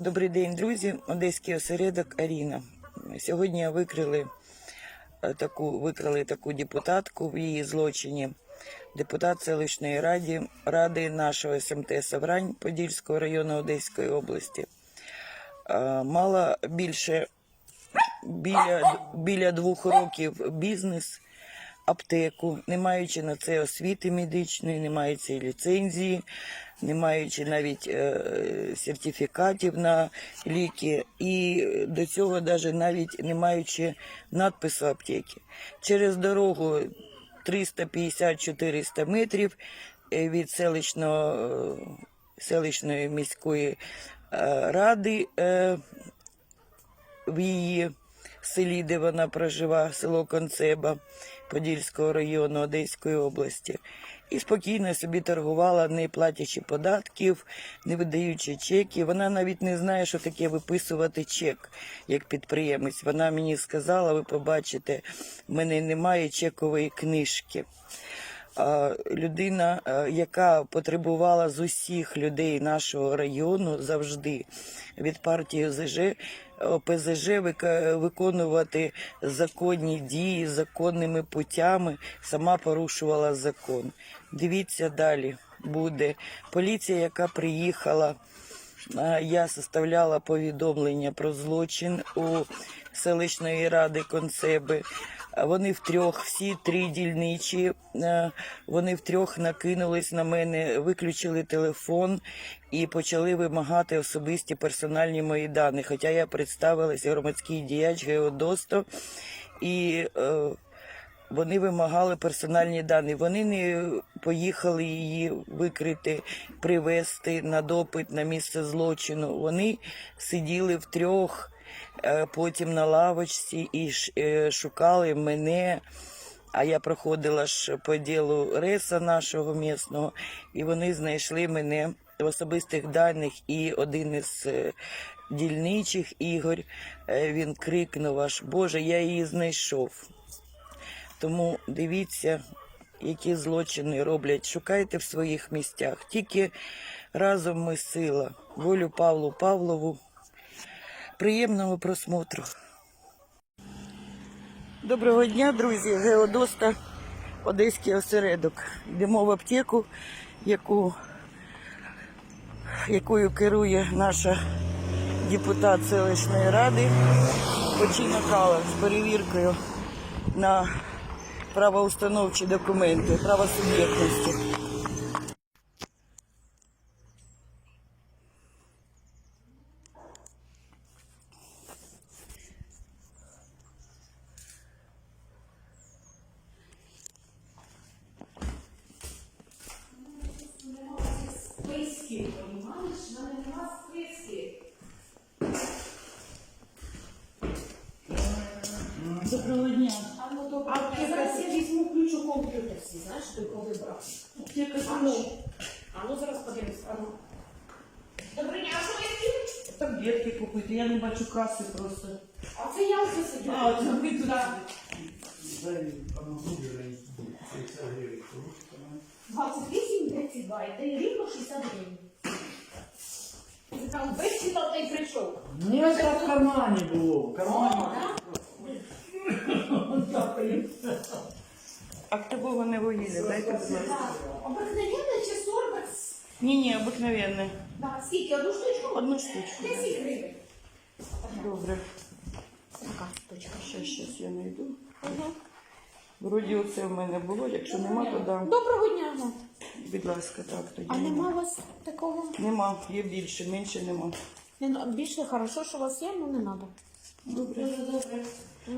Добрий день, друзі. Одеський осередок Аріна. Сьогодні викрили е, таку, викрили таку депутатку в її злочині. Депутат селищної ради, ради нашого СМТ Саврань Подільського району Одеської області. Е, Мала більше біля, біля двох років бізнес, аптеку, не маючи на це освіти медичної, не маючи ліцензії, не маючи навіть е, сертифікатів на ліки, і до цього навіть навіть не маючи надпису аптеки. Через дорогу 350-400 метрів е, від селищного, е, селищної міської е, ради. е, в її селі, де вона прожива, село Концеба Подільського району Одеської області. І спокійно собі торгувала, не платячи податків, не видаючи чеків. Вона навіть не знає, що таке виписувати чек як підприємець. Вона мені сказала, ви побачите, в мене немає чекової книжки. А, людина, е, яка потребувала з усіх людей нашого району завжди від партії ОЗЖ, ОПЗЖ виконувати законні дії законними путями, сама порушувала закон. Дивіться далі. Буде поліція, яка приїхала. Я составляла повідомлення про злочин у селищної ради Концеби. Вони втрьох, всі три дільничі, е, вони втрьох накинулись на мене, виключили телефон і почали вимагати особисті персональні мої дані. Хоча я представилася громадський діяч Геодосто і е, вони вимагали персональні дані. Вони не поїхали її викрити, привезти на допит на місце злочину. Вони сиділи втрьох, е, потім на лавочці і е, шукали мене. А я проходила ж по ділу реса нашого місного, і вони знайшли мене в особистих даних. І один із е, дільничих Ігор е, він крикнув аж Боже, я її знайшов. Тому дивіться, які злочини роблять. Шукайте в своїх місцях. Тільки разом ми сила. Волю Павлу Павлову. Приємного просмотру. Доброго дня, друзі. Геодоста, Одеський осередок. Йдемо в аптеку, яку, якою керує наша депутат селищної ради Почина Кала з перевіркою на правоустановчі документи, правосуб'єктності. Списків, понімаєш? В мене нема списків. Доброго дня. А ну добре, а зараз я візьму ключ у комп'ютер свій, знаєш, той його вибрав. Аптека А ну, а ну зараз подивись, а ну. Добрий день, а що ви? Таблетки купити, я не бачу каси просто. А це я вже сидю. А, це ви тут. Да. 28, 32, і рівно 60 гривень. Там весь читав та й прийшов. Ні, це в кармані було. В кармані. Активоване не вугілля, дайте, будь ласка. Обикновенне чи сорбекс? Ні, ні, обикновенне. Да, скільки? Одну штучку? Одну штучку. 10 гривень. Добре. Така штучка. Ще щось я знайду. Вроді оце в мене було, якщо нема, то дам. Доброго дня. ну. Будь ласка, так тоді. А нема у вас такого? Нема, є більше, менше нема. Не, більше хорошо, що у вас є, але не треба. Добре.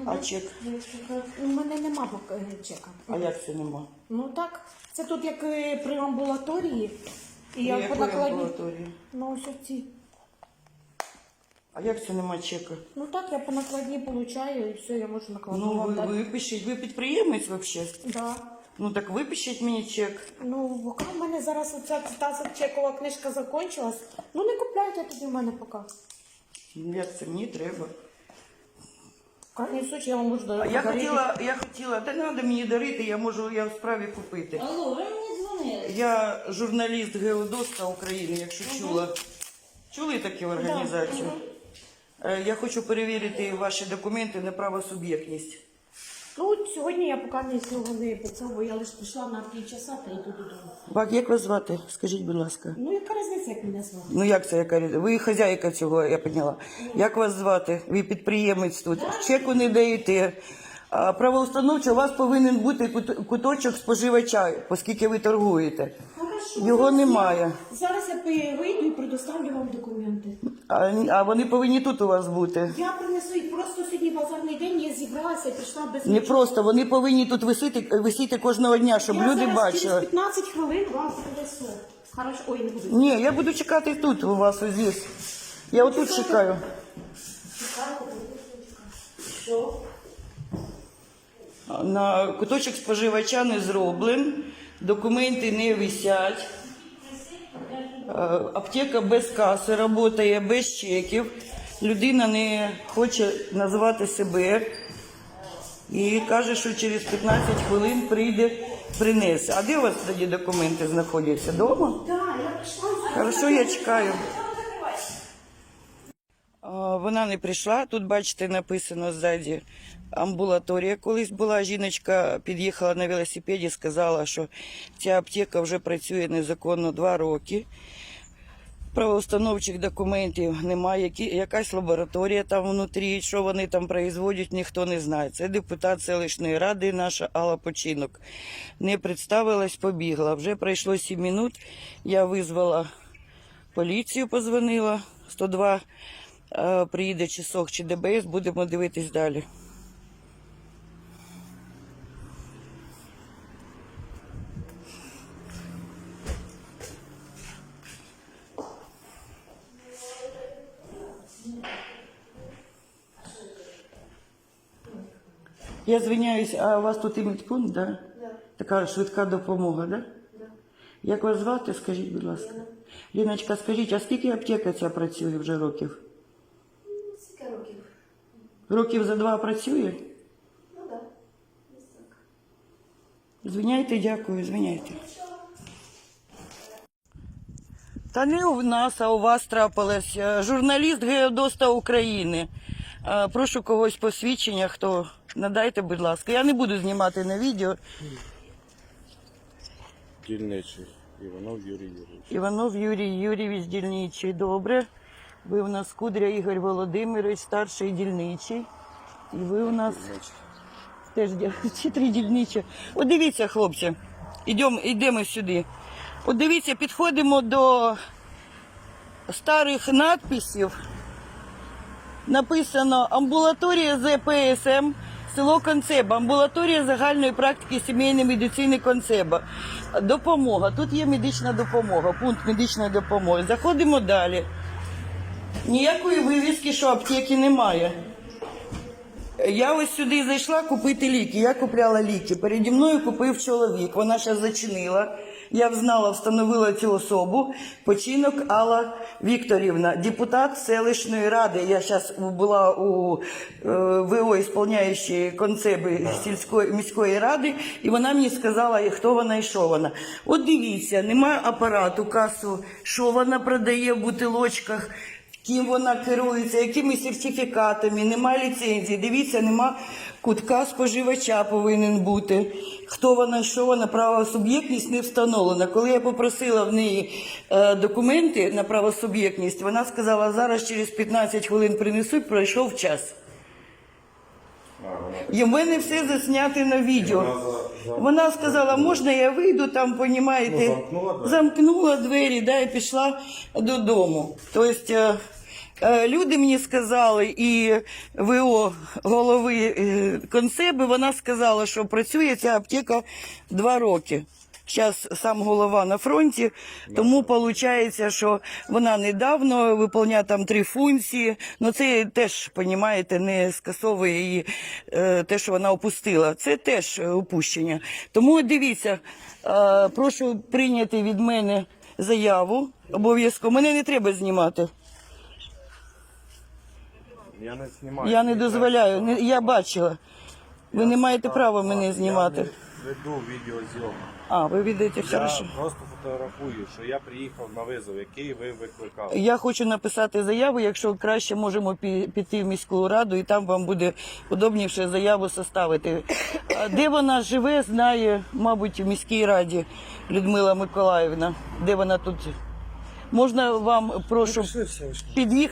А чек? У мене нема поки чека. А як це нема? Ну так, це тут як е, при амбулаторії. І я При по якої накладні. амбулаторії? Ну ось ці. А як це нема чека? Ну так, я по накладні получаю і все, я можу накладну Ну, вам ви дати. випишіть, ви підприємець взагалі? Да. Ну так випишіть мені чек. Ну, поки в мене зараз оця та чекова книжка закінчилась. Ну не купляйте тоді в мене поки. Ну, Як це мені треба? В крайній случай я вам можу А дати. я хотіла, я хотіла, та не треба мені дарити, я можу, я в справі купити. Алло, ви мені дзвонили? Я журналіст Геодоста України, якщо чула. Чули таку організацію? Е, Я хочу перевірити ваші документи на правосуб'єктність. Ну, от сьогодні я поки не цього не поцілую, я лише прийшла на півчаса та йду додому. Бак, як вас звати? Скажіть, будь ласка. Ну, яка різниця, як мене звати? Ну як це яка різниця? Ви хазяйка цього, я поняла. Як вас звати? Ви підприємець тут. Чеку не даєте. А правоустановчо у вас повинен бути кут- куточок споживача, оскільки ви торгуєте. Хорошо. Його зараз я- немає. Зараз я пи- вийду і предоставлю вам документи. А, а вони повинні тут у вас бути. Я принесу їх просто сьогодні базарний день, я зібралася пішла без Не нічого. просто, вони повинні тут висіти, висіти кожного дня, щоб Я люди зараз бачили. через 15 хвилин вам принесу. Хорошо, ой, не буду. Ні, я буду чекати тут у вас ось здесь. Я отут чекаю. Що? На куточок споживача не зроблен, документи не висять. Е, Аптека без каси працює, без чеків. Людина не хоче називати себе і каже, що через 15 хвилин прийде, принесе. А де у вас тоді документи знаходяться? Дома? Так, я прийшла. Хорошо, я чекаю. Вона не прийшла. Тут, бачите, написано ззаді амбулаторія. Колись була жіночка, під'їхала на велосипеді, сказала, що ця аптека вже працює незаконно два роки. Правоустановчих документів немає. Якась лабораторія там внутрі, що вони там производять, ніхто не знає. Це депутат селищної ради, наша Алла Починок. Не представилась, побігла. Вже пройшло 7 минут. Я визвала поліцію, позвонила. 102 е, приїде чи СОХ, чи ДБС, будемо дивитись далі. Я звиняюсь, а у вас тут і медпункт, да? Така швидка допомога, да? Як вас звати, скажіть, будь ласка. Ліночка, скажіть, а скільки аптека ця працює вже років? Скільки років? Років за два працює? Ну так. Звиняйте, дякую, звиняйте. Та не у нас, а у вас трапилось. Журналіст Геодоста України. Е, Прошу когось посвідчення, хто надайте, будь ласка. Я не буду знімати на відео. Дільничий Іванов Юрій Юрійович. Іванов Юрій Юрійович дільничий. Добре. Ви у нас Кудря Ігор Володимирович, старший дільничий. І ви у нас Дільничий. теж чи три дільничі. От дивіться, хлопці, ідемо, йдемо сюди. От дивіться, підходимо до старих надписів. Написано амбулаторія ЗПСМ, село Концеба, амбулаторія загальної практики сімейної медицини Концеба. Допомога. Тут є медична допомога, пункт медичної допомоги. Заходимо далі. Ніякої вивіски, що аптеки немає. Я ось сюди зайшла купити ліки. Я купляла ліки. Переді мною купив чоловік. Вона ще зачинила. Я взнала, встановила цю особу. Починок Алла Вікторівна, депутат селищної ради. Я зараз була у е, ВО ісполняючої концеби сільської міської ради, і вона мені сказала, хто вона і що вона. От дивіться, немає апарату, касу, що вона продає в бутилочках ким вона керується, якими сертифікатами, немає ліцензії. Дивіться, нема кутка споживача повинен бути. Хто вона, що вона, правосуб'єктність не встановлена. Коли я попросила в неї е, документи на правосуб'єктність, вона сказала, зараз через 15 хвилин принесуть, пройшов час. І в мене все засняти на відео. Вона за- за- Вона сказала, можна я вийду там, понімаєте, Ну, замкнула двері. замкнула двері, да, і пішла додому. Тобто е, е, люди мені сказали, і ВО голови консеби, концеби, вона сказала, що працює ця аптека два роки. Зараз сам голова на фронті, тому виходить, що вона недавно виконує там три функції. Ну це теж, понімаєте, не скасовує її е, те, що вона опустила. Це теж упущення. Тому дивіться, е, прошу прийняти від мене заяву обов'язково. Мене не треба знімати. Я не знімаю. Я не дозволяю. Я бачила. Ви не маєте права мене знімати. Веду відеозйомку. А, ви віддаєте Я хорошо. просто фотографую, що я приїхав на визов, який ви викликали. Я хочу написати заяву, якщо краще можемо пі- піти в міську раду, і там вам буде удобніше заяву составити. А Де вона живе, знає, мабуть, в міській раді Людмила Миколаївна. Де вона тут? Можна вам прошу під'їхати?